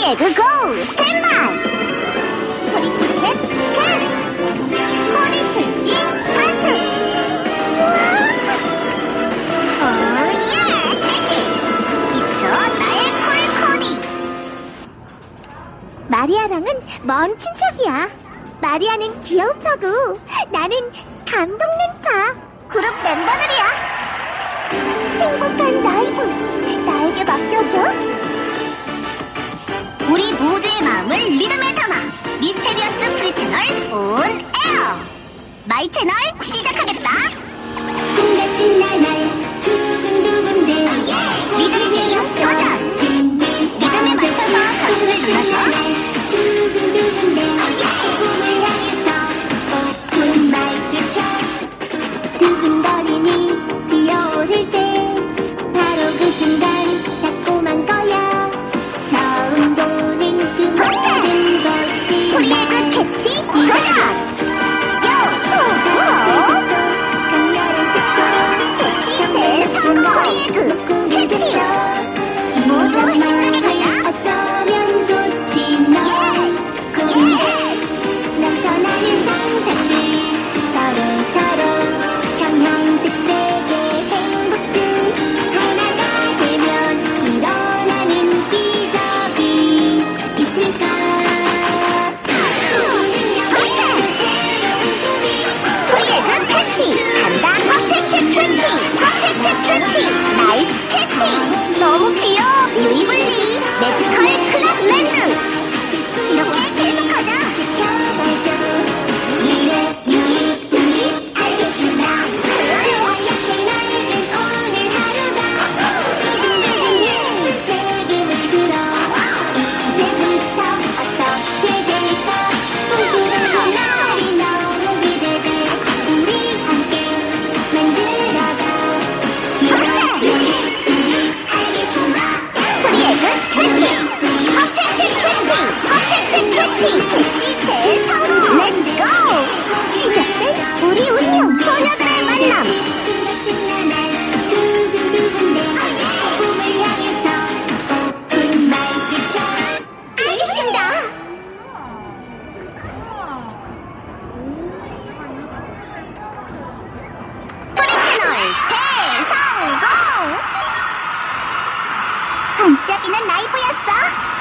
프리에그 고! 스탠바이! 소리 셋, 캔! 꼬리 특징 하트! 우와! 오예! 체키! 있죠, 나의 콜코니! 마리아랑은 먼 친척이야. 마리아는 귀여움파고 나는 감동맨파. 그룹 멤버들이야. 행복한 라이브 우리 모두의 마음을 리듬에 담아 미스테리어스 프리 채널 온 에어 마이 채널 시작하겠다. 두근두근대 리듬 게임 도전. 리듬에 맞춰서 버튼을 눌러줘.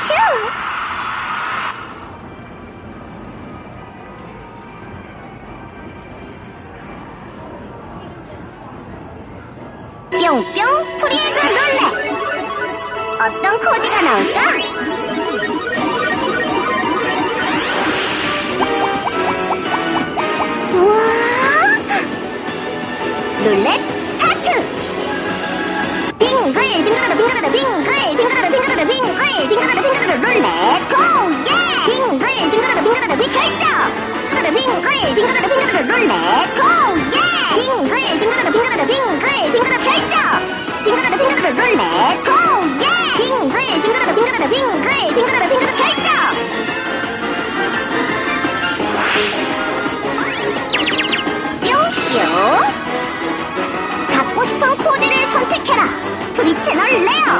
슈 뿅뿅 프리에그 룰렛 어떤 코드가 나올까? 우와! 룰렛 스타트 빙글 빙그르르 빙그르르 빙글 빙그르르 빙그르르 빙글 빙그 빙그르르 룰렛 고 예 빙글 빙그르르 빙그르르 비결정 빙그르르 빙글 빙그르르 빙그르르 룰렛 고 예 빙글 빙그르르 빙그르르 빙글 빙그르르 결정 빙그르르 빙그르르 룰렛 고예 빙글 빙그르르 빙그르르 빙글 빙그르르 빙그르르 결정 뿅뿅 갖고 싶은 코드를 선택해라 프리 채널 레어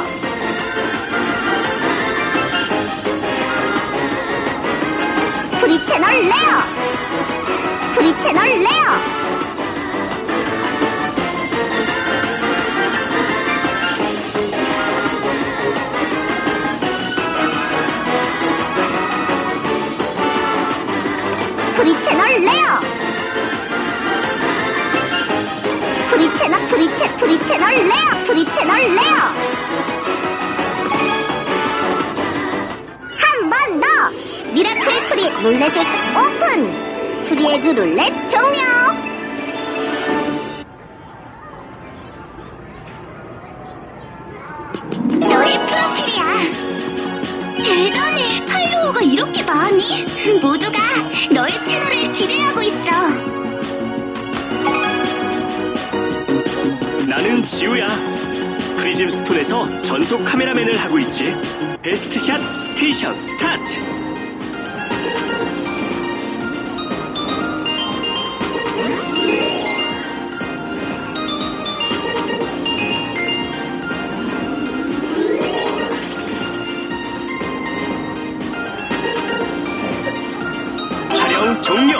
프리 채널 레어! 프리 채널 프리 채 프리 채널 레어! 프리 채널 레어! 한 번 더! 미라클 프리 룰렛의 끝 오픈! 프리에그 룰렛 종료 프리즘 스톤에서 전속 카메라맨을 하고 있지. 베스트샷 스테이션 스타트! 촬영 종료!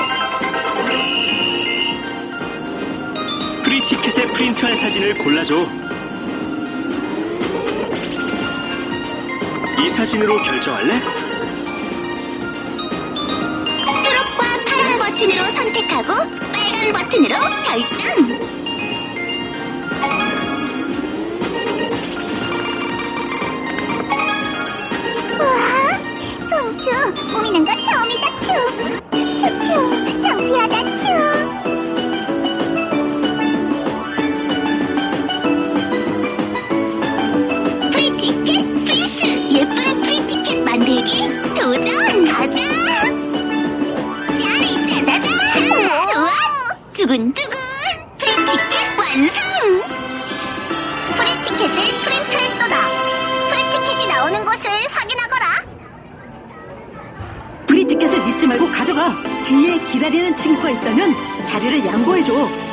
프리티켓에 프린트할 사진을 골라줘. 이 사진으로 결정할래? 초록과 파란 버튼으로 선택하고 빨간 버튼으로 결정. 두근두근! 프리티켓 완성! 프리티켓을 프린트했도다! 프리티켓이 나오는 곳을 확인하거라! 프리티켓을 믿지 말고 가져가. 뒤에 기다리는 친구가 있다면 자리를 양보해줘.